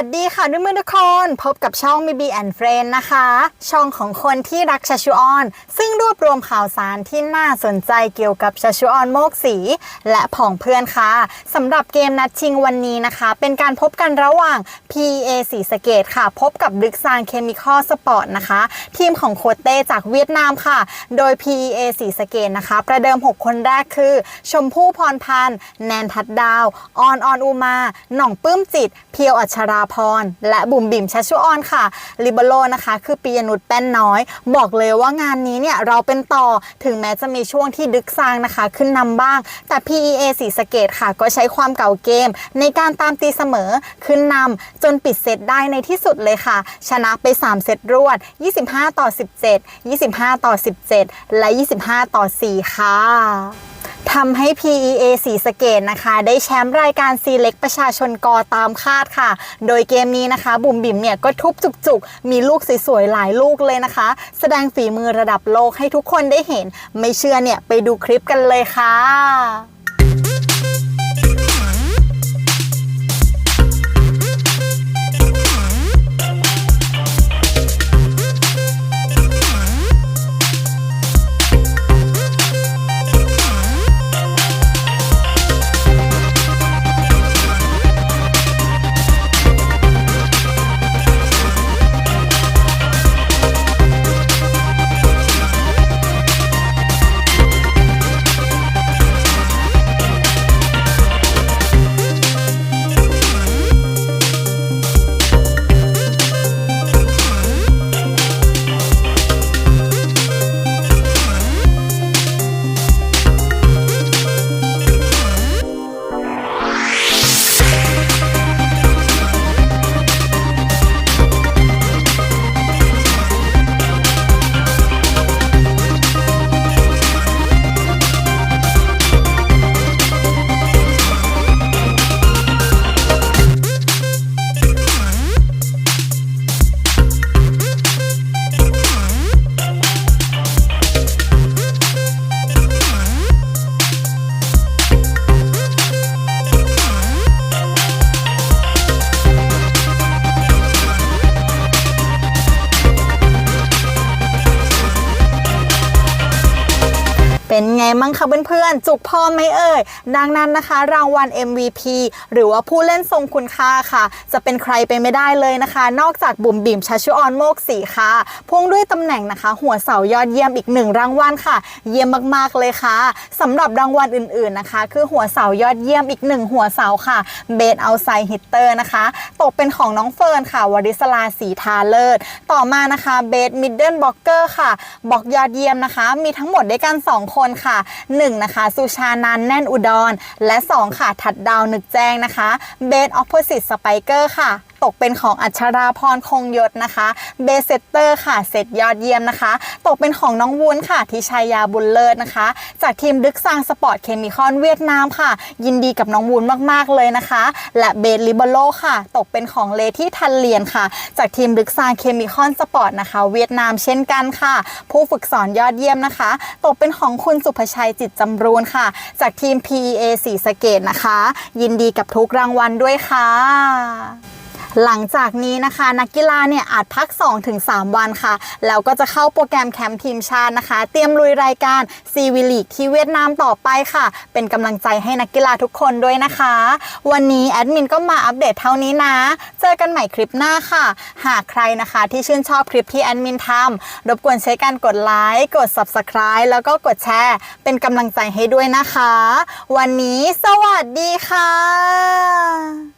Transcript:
วัสดีค่ะเพื่อนทุกคน พบกับช่อง BB and Friend นะคะ ช่องของคนที่รักชาชูออน ซึ่งรวบรวมข่าวสารที่น่าสนใจเกี่ยวกับชาชูออนโมกสี และผองเพื่อนค่ะสำหรับเกมนัดชิงวันนี้นะคะ เป็นการพบกันระหว่าง PA สีสเกตค่ะ พบกับดึกซานเคมีคอลสปอร์ตนะคะ ทีมของโคเต้จากเวียดนามค่ะ โดย PA สีสเกตนะคะ ประเดิม 6 คนแรกคือ ชมพู่พรพันธ์แนนทัดดาวออนออนอุมาหน่องปื้มจิต เพียวอัชราพร และบุ๋มบิ๋มชัชชุออนค่ะลิเบโรนะคะ คือปียนุชแป้นน้อย บอกเลยว่างานนี้เนี่ยเราเป็นต่อถึงแม้จะมีช่วงที่ดึกซางนะคะ ขึ้นนำบ้าง แต่ PEA สีสเกตค่ะ ก็ใช้ความเก่าเกม ในการตามตีเสมอขึ้นนำจนปิดเซตได้ในที่สุดเลยค่ะ ชนะไป 3 เซตรวด 25 ต่อ 17 25 ต่อ 17 และ 25 ต่อ 4 ค่ะ ทำให้ PEA สีสะเกตนะคะ ได้แชมป์รายการซีเล็กประชาชนกอตามคาดค่ะ โดยเกมนี้นะคะ บุ๋มบิ๋มเนี่ยก็ทุบจุกๆ มีลูกสวยๆ หลายลูกเลยนะคะ แสดงฝีมือระดับโลกให้ทุกคนได้เห็น ไม่เชื่อเนี่ยไปดูคลิปกันเลยค่ะ เป็นไงมั่งคะเพื่อนๆ จุกพอไหมเอ่ย ดังนั้นนะคะ รางวัล MVP หรือว่าผู้เล่นทรงคุณค่าค่ะ จะเป็นใครไปไม่ได้เลยนะคะ นอกจากบุ๋มบิ่มชัชชุออนโมกสีค่ะพ่วงด้วยตำแหน่งนะคะ หัวเสายอดเยี่ยมอีกหนึ่งรางวัลค่ะ เยี่ยมมากๆเลยค่ะสำหรับรางวัลอื่นๆนะคะ คือหัวเสายอดเยี่ยมอีกหนึ่งหัวเสาค่ะเบสเอาไซฮิตเตอร์นะคะ ตกเป็นของน้องเฟิร์นค่ะวริศลาสีทาเลิศต่อมานะคะเบสมิดเดิลบล็อกเกอร์ค่ะบล็อกยอดเยี่ยมนะคะ มีทั้งหมดด้วยกัน 2 คนค่ะ1นะคะสุชานันแน่นอุดร และ 2 ค่ะถัดดาวนึกแจ้งนะคะเบสออฟโพสิตสไปเกอร์ค่ะตกเป็นของอัชราพรคงยศนะคะเบสเซตเตอร์ค่ะเซตยอดเยี่ยมนะคะ ตกเป็นของน้องวุ้นค่ะทิชายาบุญเลิศนะคะ จากทีมดึกซางสปอร์ตเคมีคอนเวียดนามค่ะ ยินดีกับน้องวุ้นมากๆเลยนะคะ และเบสลิเบโลค่ะ ตกเป็นของเลที่ทันเลียนค่ะ จากทีมดึกซางเคมีคอนสปอร์ตนะคะ เวียดนามเช่นกันค่ะ ผู้ฝึกสอนยอดเยี่ยมนะคะ ตกเป็นของคุณสุภชัยจิตจำรูนค่ะ จากทีม PEA สีสเกตนะคะ ยินดีกับทุกรางวัลด้วยค่ะ หลังจากนี้นะคะ นักกีฬาเนี่ยอาจพัก 2-3 วันค่ะ แล้วก็จะเข้าโปรแกรมแคมป์ทีมชาตินะคะ เตรียมลุยรายการซีวิลีกที่เวียดนามต่อไปค่ะ เป็นกำลังใจให้นักกีฬาทุกคนด้วยนะคะ วันนี้แอดมินก็มาอัปเดตเท่านี้นะ เจอกันใหม่คลิปหน้าค่ะ หากใครนะคะที่ชื่นชอบคลิปที่แอดมินทำรบกวนใช้การกดไลค์กด Subscribe แล้วก็กดแชร์ เป็นกำลังใจให้ด้วยนะคะ วันนี้สวัสดีค่ะ